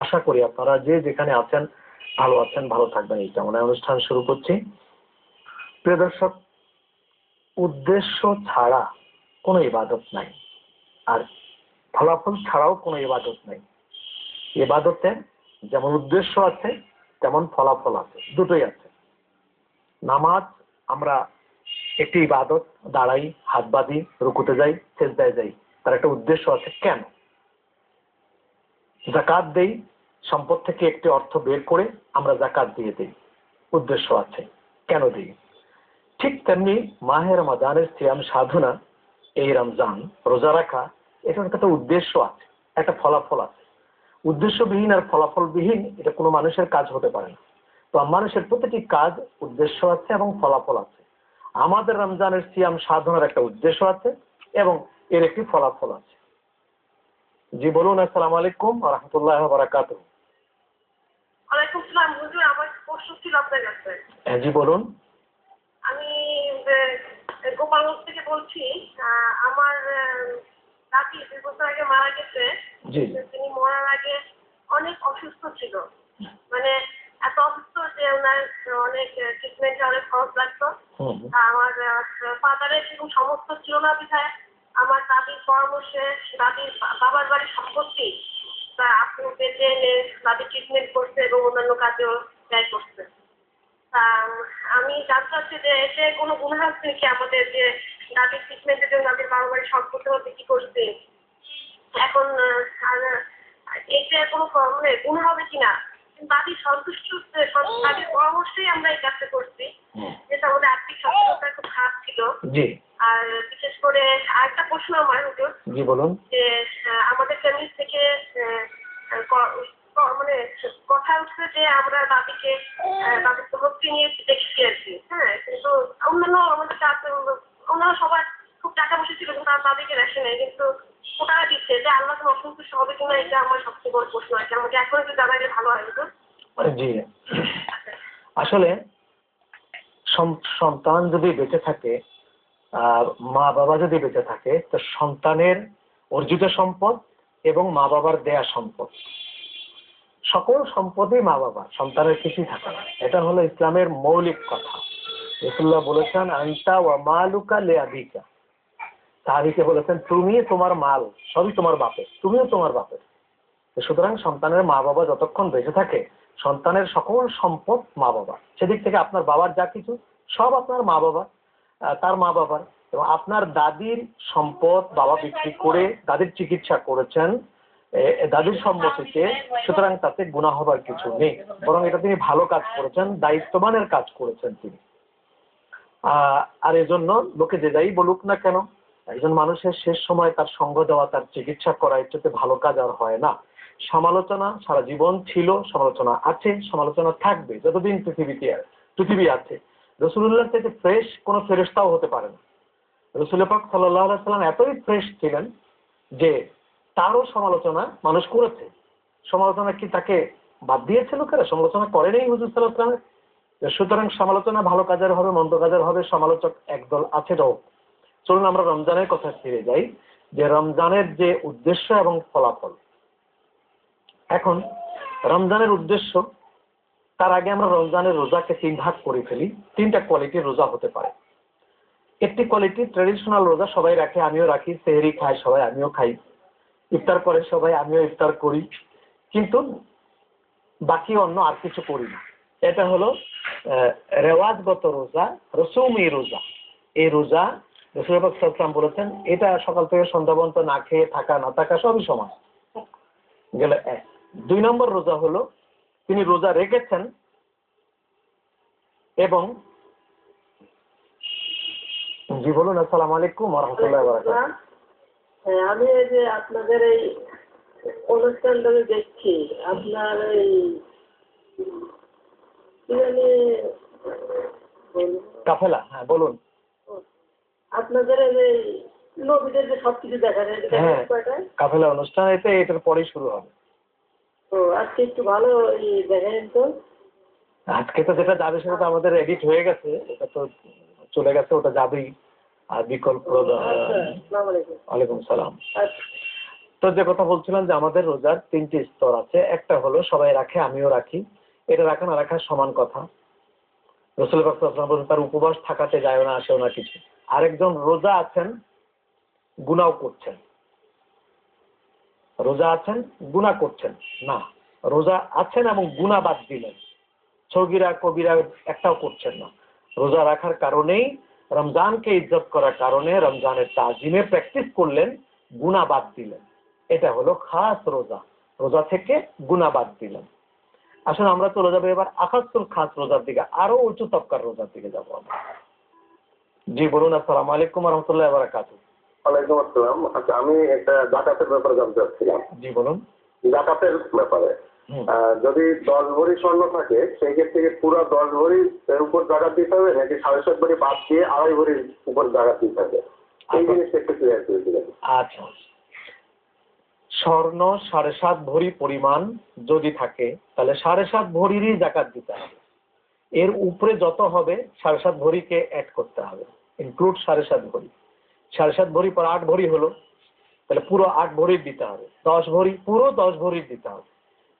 আশা করি আপনারা যে যেখানে আছেন, ভালো আছেন, ভালো থাকবেন। এই কামনায় অনুষ্ঠান শুরু করছি। প্রিয় দর্শক, উদ্দেশ্য ছাড়া কোনো ইবাদত নাই। আর ফলাফল ছাড়াও কোনো ইবাদত নাই। ইবাদতে যেমন উদ্দেশ্য আছে, তেমন ফলাফল আছে। দুটোই আছে। নামাজ আমরা একটি ইবাদত, দাঁড়াই, হাত বাঁধি, রুকুতে যাই সেজদায় যাই। তার একটা উদ্দেশ্য আছে কেন? জাকাত দেই, সম্পদ থেকে একটি অর্থ বের করে আমরা জাকাত দিয়ে দিই। উদ্দেশ্য আছে, কেন দিই? ঠিক তেমনি মাহের রমাদানের সিয়াম সাধনা, এই রমজান রোজা রাখা, এটার একটা উদ্দেশ্য আছে, একটা ফলাফল আছে। উদ্দেশ্যবিহীন আর ফলাফলবিহীন এটা কোনো মানুষের কাজ হতে পারে না। তো মানুষের প্রতিটি কাজ উদ্দেশ্য আছে এবং ফলাফল আছে। আমাদের রমজানের সিয়াম সাধনার একটা উদ্দেশ্য আছে এবং এর একটি ফলাফল আছে। জি বলুন আসসালামু আলাইকুম রহমতুল্লাহ বারাকাত ওয়ালাইকুম সালাম হুজুর আমার প্রশ্ন ছিল আপনার কাছে। হ্যাঁ জি বলুন। আমি গোপালগঞ্জ থেকে বলছি আমার দাদি দুই বছর আগে মারা গেছে। তিনি মরার আগে অনেক অসুস্থ ছিল। মানে এত অসুস্থ যে ওনার অনেক ট্রিটমেন্টে অনেক খরচ লাগতো। আমার ফাদারের সেরকম সমস্ত ছিল না বিধায়। আমার দাদির পরামর্শে, দাদির বাবার বাড়ির সম্পত্তি তা আপনি পেতে এনে দাদির ট্রিটমেন্ট করছে এবং অন্যান্য কাজেও ব্যয় করছে। আমি জানতে চাচ্ছি যে এতে কোনো গুণা আছে কি আমাদের যে দাদির ট্রিটমেন্টের জন্য দাদির বাবার বাড়ির সম্পত্তি হতে কি করছে? এখন আর, এতে কোনো মানে গুণ হবে কিনা? দাদি সন্তুষ্ট সন- দাদির পরামর্শেই আমরা এই কাজটা করছি। যেটা আমাদের আর্থিক সচেতনতা খুব খারাপ ছিল। জি। আর বিশেষ করে আরেকটা প্রশ্ন আমার হুজুর। জি বলুন। যে আমাদের ফ্যামিলি থেকে মানে কথা উঠছে যে আমরা আহ, দাদির তহবিল নিয়ে দেখছি আর কি। হ্যাঁ কিন্তু অন্যান্য আমাদের অন্যান্য সবার খুব টাকা পয়সা ছিল কিন্তু তার দাদিকে রেশে নেই। কিন্তু ওটারা দিচ্ছে? যে আল্লাহ অসন্তুষ্ট হবে কিনা এটা আমার সবচেয়ে বড় প্রশ্ন কি আমাকে এখন একটু জানাইলে ভালো হয় জি। আসলে সন্তান যদি বেঁচে থাকে মা বাবা যদি বেঁচে থাকে, তো সন্তানের অর্জিত সম্পদ এবং মা বাবার দেয়া সম্পদ। সকল সম্পদই মা বাবা সন্তানের কিছুই থাকে না। এটা হলো ইসলামের মৌলিক কথা। রসুল্লাহ বলেছেন, আন্তা ওয়া মালুকা লে আবিকা। তাহারিকে বলেছেন, তুমি তোমার মাল, সবই তোমার বাপের, তুমিও তোমার বাপের। সুতরাং সন্তানের মা বাবা যতক্ষণ বেঁচে থাকে, সন্তানের সকল সম্পদ মা বাবা সেদিক থেকে আপনার বাবার যা কিছু, সব আপনার মা বাবা তার মা বাবার এবং আপনার দাদির সম্পদ বাবা বিক্রি করে, দাদির চিকিৎসা করেছেন দাদির সম্মতিতে, সুতরাং তাতে গুণা হবার কিছু নেই। বরং এটা তিনি ভালো কাজ করেছেন, দায়িত্ববানের কাজ করেছেন তিনি। আর এজন্য লোকে যে যাই বলুক না কেন একজন মানুষের শেষ সময় তার সঙ্গ দেওয়া, তার চিকিৎসা করা, এর ভালো কাজ আর হয় না। সমালোচনা সারা জীবন ছিল, সমালোচনা আছে, সমালোচনা থাকবে, যতদিন পৃথিবীতে পৃথিবী আছে। রসুল্লাহ থেকে ফ্রেশ কোনো ফেরেস্তাও হতে পারে না। রসুল পাক সাল্লাহ সাল্লাম এতই ফ্রেশ ছিলেন যে তারও সমালোচনা মানুষ করেছে। সমালোচনা কি তাকে বাদ দিয়েছে লোকেরা? সমালোচনা করেনি হুজুর সাল্লাহ সুতরাং সমালোচনা ভালো কাজের হবে, মন্দ কাজের হবে, সমালোচক একদল আছে রোগ চলুন আমরা রমজানের কথা ফিরে যাই, যে রমজানের যে উদ্দেশ্য এবং ফলাফল। এখন, রমজানের উদ্দেশ্য, তার আগে আমরা রমজানের রোজাকে তিন ভাগ করে ফেলি। তিনটা কোয়ালিটির রোজা হতে পারে। একটি কোয়ালিটি ট্রেডিশনাল রোজা, সবাই রাখে, আমিও রাখি, সেহেরি খায় সবাই আমিও খাই। ইফতার করে, সবাই আমিও ইফতার করি। কিন্তু বাকি অন্য আর কিছু করি না। এটা হলো রেওয়াজগত রোজা, রসুমি রোজা। এই রোজা রসুলাম বলেছেন এটা সকাল থেকে সন্ধ্যা পর্যন্ত না খেয়ে থাকা না থাকা সবই সমান। গেল এক। দুই নম্বর রোজা হলো তিনি রোজা রেখেছেন এবং জি বলুন আসসালাম আলাইকুম রহমতুল্লাহ হ্যাঁ, আমি এই যে আপনাদের এই অনুষ্ঠানটা দেখছি আপনার এই? কাফেলা হ্যাঁ বলুন। আপনাদের এই যে নবীদের যে সব কিছু দেখান হ্যাঁ। কাফেলা অনুষ্ঠান এতে এটার পরেই শুরু হবে। তো আজকে একটু ভালো দেখেন তো। আজকে তো যেটা যাবে সেটা তো আমাদের এডিট হয়ে গেছে এটা তো চলে গেছে ওটা যাবেই। আর বিকল্প আচ্ছা ওয়ালাইকুম সালাম। আচ্ছা। তো যে কথা বলছিলাম যে আমাদের রোজার তিনটি স্তর আছে একটা হলো সবাই রাখে আমিও রাখি। এটা রাখা না রাখা সমান কথা। রসুল বলছেন তার উপবাস থাকাতে যায় না আসেও না কিছু। আরেকজন রোজা আছেন গুনাও করছেন। রোজা আছেন গুণা করছেন। না, রোজা আছেন এবং গুণা বাদ দিলেন। সগিরা, কবিরা একটাও করছেন না। রোজা রাখার কারণেই, রমজানকে ইজ্জত করার কারণে রমজানের তাজিমে প্র্যাকটিস করলেন গুণা বাদ দিলেন। এটা হলো খাস রোজা। রোজা থেকে গুণা বাদ দিলেন। আসলে আমরা চলে যাব এবার আকাশুল খাস রোজার দিকে। আরও উঁচু তবকার রোজার দিকে যাব আমরা। জি বলুন আসসালামু আলাইকুম রহমতুল্লাহ বারাকাতু ওয়ালাইকুম আসসালাম। আচ্ছা আমি একটা জাকাতের ব্যাপারে জানতে চাচ্ছিলাম। জি বলুন। জাকাতের ব্যাপারে। যদি দশ ভরি স্বর্ণ থাকে সেই ক্ষেত্রে পুরো দশ ভরি এর উপর জাকাত দিতে হবে নাকি সাড়ে সাত ভরি বাদ দিয়ে আড়াই ভরির উপর জাকাত দিতে হবে? এই আচ্ছা। জিনিসটা একটু ক্লিয়ার করে দিলেন আচ্ছা। স্বর্ণ সাড়ে সাত ভরি পরিমাণ যদি থাকে তাহলে সাড়ে সাত ভরিরই জাকাত দিতে হবে। এর উপরে যত হবে সাড়ে সাত ভরিকে অ্যাড করতে হবে। ইনক্লুড সাড়ে সাত ভরি। সাড়ে সাত ভরি পর আট ভরি হলো, তাহলে পুরো আট ভরির দিতে হবে। দশ ভরি, পুরো দশ ভরির দিতে হবে।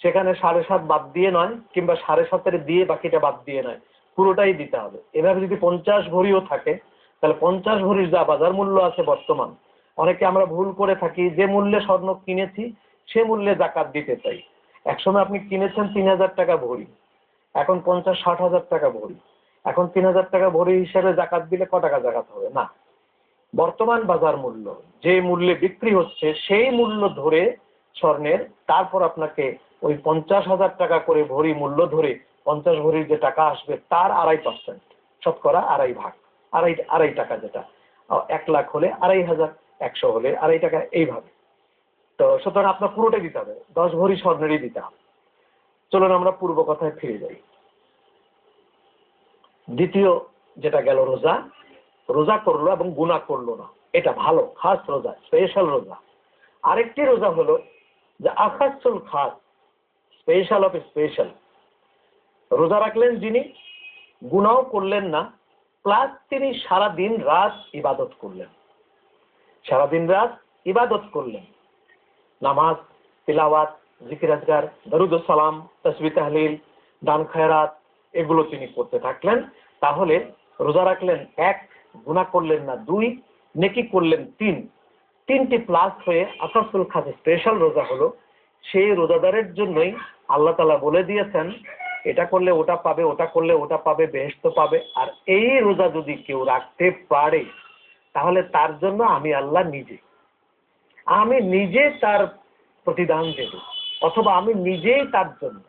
সেখানে সাড়ে সাত বাদ দিয়ে নয়, কিংবা সাড়ে সাতের দিয়ে বাকিটা বাদ দিয়ে নয়, পুরোটাই দিতে হবে। এভাবে যদি পঞ্চাশ ভরিও থাকে, তাহলে পঞ্চাশ ভরির যা বাজার মূল্য আছে বর্তমান, অনেকে আমরা ভুল করে থাকি, যে মূল্যে স্বর্ণ কিনেছি, সে মূল্যে জাকাত দিতে চাই। একসময় আপনি কিনেছেন তিন হাজার টাকা ভরি, এখন পঞ্চাশ ষাট হাজার টাকা ভরি। এখন তিন হাজার টাকা ভরি হিসেবে জাকাত দিলে ক টাকা জাকাত হবে? না। বর্তমান বাজার মূল্য, যে মূল্যে বিক্রি হচ্ছে, সেই মূল্য ধরে স্বর্ণের, তারপর আপনাকে ওই পঞ্চাশ হাজার টাকা করে ভরি মূল্য ধরে পঞ্চাশ ভরির যে টাকা আসবে, তার আড়াই পার্সেন্ট শতকরা আড়াই ভাগ, আড়াই আড়াই টাকা যেটা। এক লাখ হলে আড়াই হাজার, একশো হলে আড়াই টাকা এইভাবে তো সুতরাং আপনার পুরোটাই দিতে হবে, দশ ভরি স্বর্ণেরই দিতে হবে। চলুন আমরা পূর্ব কথায় ফিরে যাই। দ্বিতীয় যেটা গেল রোজা রোজা করল এবং গুণা করল না। এটা ভালো, খাস রোজা স্পেশাল রোজা। আরেকটি রোজা হলো যে আকাশুল খাস স্পেশাল অফ স্পেশাল রোজা রাখলেন যিনি গুনাও করলেন না প্লাস তিনি সারা দিন রাত ইবাদত করলেন। সারা দিন রাত ইবাদত করলেন। নামাজ, তিলাওয়াত, জিকির আজগার, দরুদ সালাম, তসবি, তাহলিল, দান, খায়রাত এগুলো তিনি করতে থাকলেন। তাহলে রোজা রাখলেন এক গুণা করলেন না দুই, নেকি করলেন তিন। তিনটি প্লাস হয়ে আসাসুল খাস স্পেশাল রোজা হলো। সেই রোজাদারের জন্যই আল্লাহ তালা বলে দিয়েছেন, এটা করলে ওটা পাবে, ওটা করলে ওটা পাবে বেহেস্ত পাবে। আর এই রোজা যদি কেউ রাখতে পারে, তাহলে তার জন্য আমি আল্লাহ নিজে। আমি নিজে তার প্রতিদান দেব, অথবা আমি নিজেই তার জন্য।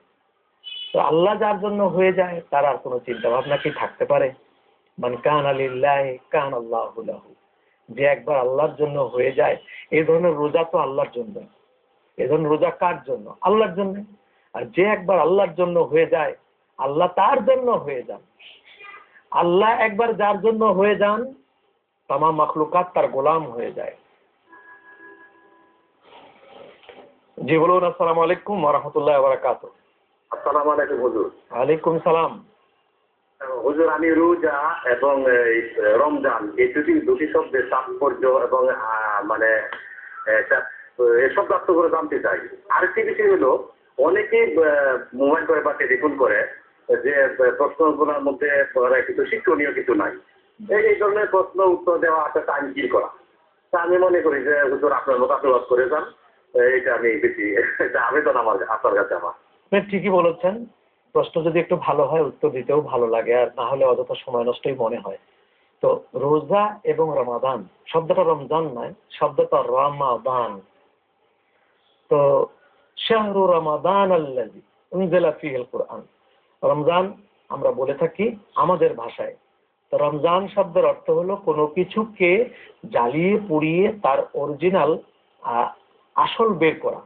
তো আল্লাহ যার জন্য হয়ে যায়, তার আর কোনো চিন্তা ভাবনা কি থাকতে পারে? মানে কান আলিল্লাহ কান আল্লাহ যে একবার আল্লাহর জন্য হয়ে যায় এই ধরনের রোজা তো আল্লাহর জন্য। এই ধরনের রোজা কার জন্য? আল্লাহর জন্য। আর যে একবার আল্লাহর জন্য হয়ে যায়, আল্লাহ তার জন্য হয়ে যান। আল্লাহ একবার যার জন্য হয়ে যান, তামাম মখলুকাত তার গোলাম হয়ে যায়। জি বলুন, আসসালামু আলাইকুম রহমতুল্লাহ বারাকাত আসসালামু আলাইকুম হুজুর। ওয়ালাইকুম সালাম। হুজুর আমি রোজা এবং রমজান এই দুটি দুটি শব্দের তাৎপর্য এবং মানে এটা, এসব করে জানতে চাই। আরেকটি বিষয় হলো অনেকেই মোবাইল করে বা টেলিফোন করে যে প্রশ্নগুলোর মধ্যে কিছু শিক্ষণীয় কিছু নাই। এই ধরনের প্রশ্ন উত্তর দেওয়া একটা টাইম কি করা? তা আমি মনে করি যে হুজুর আপনার মতো আপনি করে যান। এইটা আমি বেশি এটা আবেদন আমার আপনার কাছে আমার। আপনি ঠিকই বলেছেন। প্রশ্ন যদি একটু ভালো হয়, উত্তর দিতেও ভালো লাগে, আর না হলে অযথা সময় নষ্টই মনে হয়। তো রোজা এবং রমাদান, শব্দটা রমজান নয়, শব্দটা রমাদান। তো শাহরু রমাদান কোরআন। রমজান আমরা বলে থাকি আমাদের ভাষায়। তো রমজান শব্দের অর্থ হলো কোনো কিছুকে জ্বালিয়ে পুড়িয়ে তার অরিজিনাল আসল বের করা।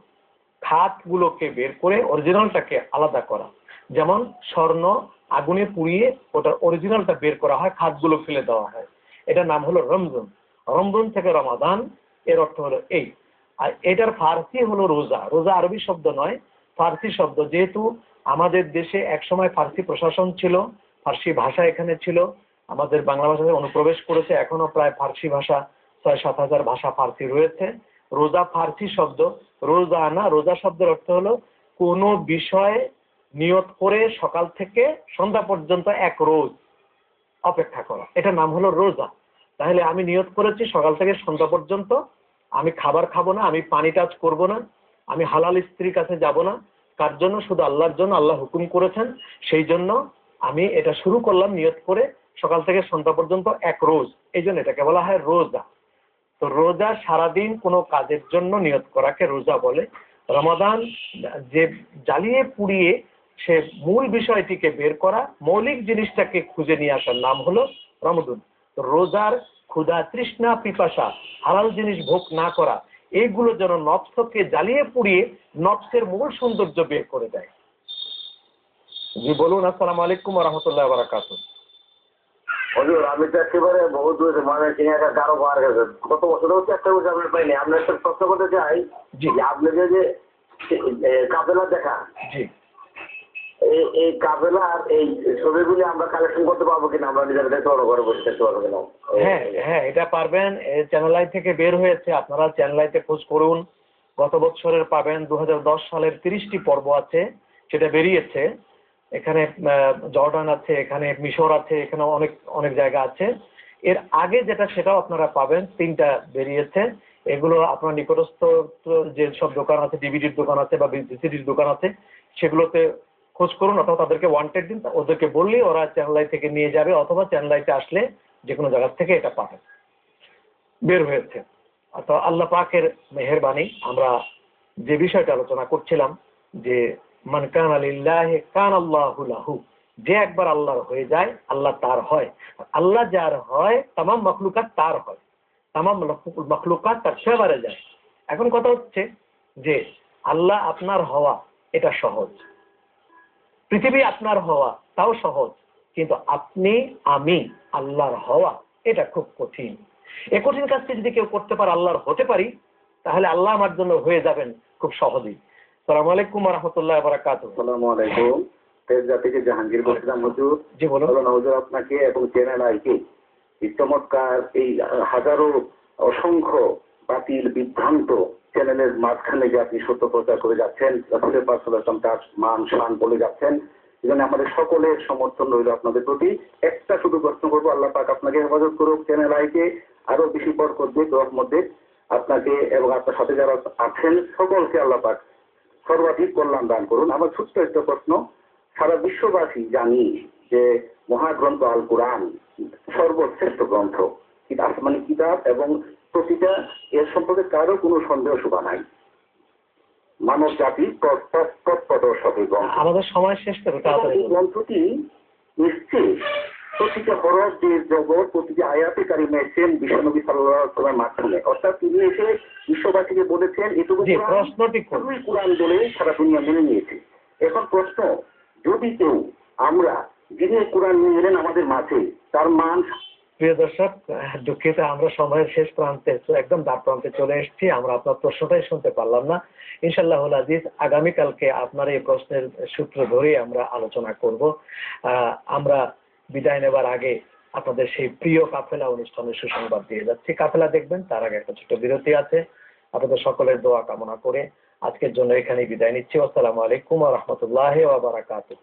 খাতগুলোকে বের করে অরিজিনালটাকে আলাদা করা। যেমন স্বর্ণ আগুনে পুড়িয়ে ওটার অরিজিনালটা বের করা হয় খাতগুলো ফেলে দেওয়া হয়। এটার নাম হলো রমজান। রমজান থেকে রমাদান, এর অর্থ হলো এই। আর এটার ফার্সি হলো রোজা। রোজা আরবি শব্দ নয়, ফার্সি শব্দ। যেহেতু আমাদের দেশে একসময় ফার্সি প্রশাসন ছিল, ফার্সি ভাষা এখানে ছিল, আমাদের বাংলা ভাষাতে অনুপ্রবেশ করেছে, এখনও প্রায় ফার্সি ভাষা ছয় সাত হাজার ভাষা ফার্সি রয়েছে। রোজা ফার্সি শব্দ, রোজা না, রোজা শব্দের অর্থ হলো কোনো বিষয়ে নিয়ত করে সকাল থেকে সন্ধ্যা পর্যন্ত এক রোজ অপেক্ষা করা। এটার নাম হলো রোজা। তাহলে আমি নিয়ত করেছি সকাল থেকে সন্ধ্যা পর্যন্ত, আমি খাবার খাব না, আমি পানি টাচ করব না, আমি হালাল স্ত্রীর কাছে যাব না। কার জন্য? শুধু আল্লাহর জন্য, আল্লাহ হুকুম করেছেন। সেই জন্য আমি এটা শুরু করলাম নিয়ত করে সকাল থেকে সন্ধ্যা পর্যন্ত এক রোজ। এই জন্য এটাকে বলা হয় রোজা। তো রোজা সারাদিন কোনো কাজের জন্য নিয়ত করাকে রোজা বলে। রমাদান যে জ্বালিয়ে পুড়িয়ে সে মূল বিষয়টিকে বের করা, মৌলিক জিনিসটাকে খুঁজে নিয়ে আসার নাম হলো রমদুন। রোজার ক্ষুধা, তৃষ্ণা, পিপাসা হারাল জিনিস ভোগ না করা এইগুলো যেন নফসকে জ্বালিয়ে পুড়িয়ে নফসের মূল সৌন্দর্য বের করে দেয়। জি বলুন, আসসালামু আলাইকুম রহমতুল্লাহ বারাকাত হুজুর আমি তো একেবারে বহু দূর মানে একটা কারও বার গেছে। গত বছরও তো একটা উজাবের পাইনি। আপনি একটা প্রশ্ন করতে চাই জি। যে আপনি যে কাবেলা দেখা এই এই কাবেলার এই ছবিগুলি আমরা কালেকশন করতে পারব কিনা? আমরা নিজেরা দেখতে পারব ঘরে বসে দেখতে পারব কিনা? হ্যাঁ হ্যাঁ এটা পারবেন। চ্যানেল আই থেকে বের হয়েছে। আপনারা চ্যানেল আইতে খোঁজ করুন। গত বছরের পাবেন। দু হাজার দশ সালের তিরিশটি পর্ব আছে সেটা বেরিয়েছে। এখানে জর্ডান আছে, এখানে মিশর আছে, এখানে অনেক অনেক জায়গা আছে। এর আগে যেটা, সেটাও আপনারা পাবেন, তিনটা বেরিয়েছে। এগুলো আপনার নিকটস্থ যে সব দোকান আছে, ডিভিডির দোকান আছে বা ভিসিডির দোকান আছে, সেগুলোতে খোঁজ করুন অথবা তাদেরকে ওয়ান্টেড দিন, ওদেরকে বললেই ওরা চ্যানেল আই থেকে নিয়ে যাবে অথবা চ্যানেল আইতে আসলে যে কোনো জায়গা থেকে এটা পাবেন। বের হয়েছে। তো আল্লাহ পাকের মেহরবানি, আমরা যে বিষয়টা আলোচনা করছিলাম, যে মান কান আলিল্লাহ কান আল্লাহু লাহু। যে একবার আল্লাহর হয়ে যায়, আল্লাহ তার হয়। আল্লাহ যার হয়, তামাম মখলুকাত তার হয়। তামাম মখলুকাত তার ফেভারে যায়। এখন কথা হচ্ছে যে আল্লাহ আপনার হওয়া, এটা সহজ। পৃথিবী আপনার হওয়া, তাও সহজ। কিন্তু আপনি, আমি, আল্লাহর হওয়া, এটা খুব কঠিন। এ কঠিন কাজটি যদি কেউ করতে পারে, আল্লাহর হতে পারি, তাহলে আল্লাহ আমার জন্য হয়ে যাবেন খুব সহজেই। সালাম আলাইকুম রহমতুল্লাহ বারাকাত আসসালামু আলাইকুম। তেজগা থেকে জাহাঙ্গীর বলছিলাম হুজুর। জি বলুন। বলুন হুজুর আপনাকে এবং চ্যানেল আইকে এই চমৎকার এই হাজারো অসংখ্য বাতিল বিভ্রান্ত চ্যানেলের মাঝখানে যে আপনি সত্য প্রচার করে যাচ্ছেন রাসুলের পার্সলাম তার মান শান বলে যাচ্ছেন। এখানে আমাদের সকলের সমর্থন রইল আপনাদের প্রতি। একটা শুধু প্রশ্ন করব আল্লাহ পাক আপনাকে হেফাজত করুক চ্যানেল আইকে আরও বেশি বরকত দিক রহমত দিক আপনাকে এবং আপনার সাথে যারা আছেন সকলকে আল্লাহ পাক সর্বাধিক কল্যাণ দান করুন। আমার ছোট্ট একটা প্রশ্ন, সারা বিশ্ববাসী জানি যে মহাগ্রন্থ আল কোরআন সর্বশ্রেষ্ঠ গ্রন্থ। আসমানি কিতাব এবং প্রতিটা এর সম্পর্কে কারও কোনো সন্দেহ শোভা নাই। মানব জাতি প্রদর্শক এই গ্রন্থ আমাদের সময় শেষ করে গ্রন্থটি এসছে প্রতিটা হরফ যে জগৎ প্রতিটি আয়াতে কারিমে এসছেন বিশ্বনবী সাল্লামের মাধ্যমে। অর্থাৎ তিনি এসে বিশ্ববাসীকে বলেছেন এটুকু প্রশ্নটি শুধুই কোরআন বলে সারা দুনিয়া মেনে নিয়েছে। এখন প্রশ্ন যদি কেউ আমরা যিনি কোরআন নিয়ে এলেন আমাদের মাঝে তার মান প্রিয় দর্শক দুঃখিত আমরা সময়ের শেষ প্রান্তে একদম দ্বার প্রান্তে চলে এসেছি আমরা আপনার প্রশ্নটাই শুনতে পারলাম না। ইনশাল্লাহ আজিজ আগামীকালকে আপনার এই প্রশ্নের সূত্র ধরেই আমরা আলোচনা করব। আমরা বিদায় নেবার আগে আপনাদের সেই প্রিয় কাফেলা অনুষ্ঠানের সুসংবাদ দিয়ে যাচ্ছি। কাফেলা দেখবেন, তার আগে একটা ছোট বিরতি আছে। আপনাদের সকলের দোয়া কামনা করে আজকের জন্য এখানেই বিদায় নিচ্ছি। আসসালামু আলাইকুম রহমতুল্লাহ বারাকাতুহ।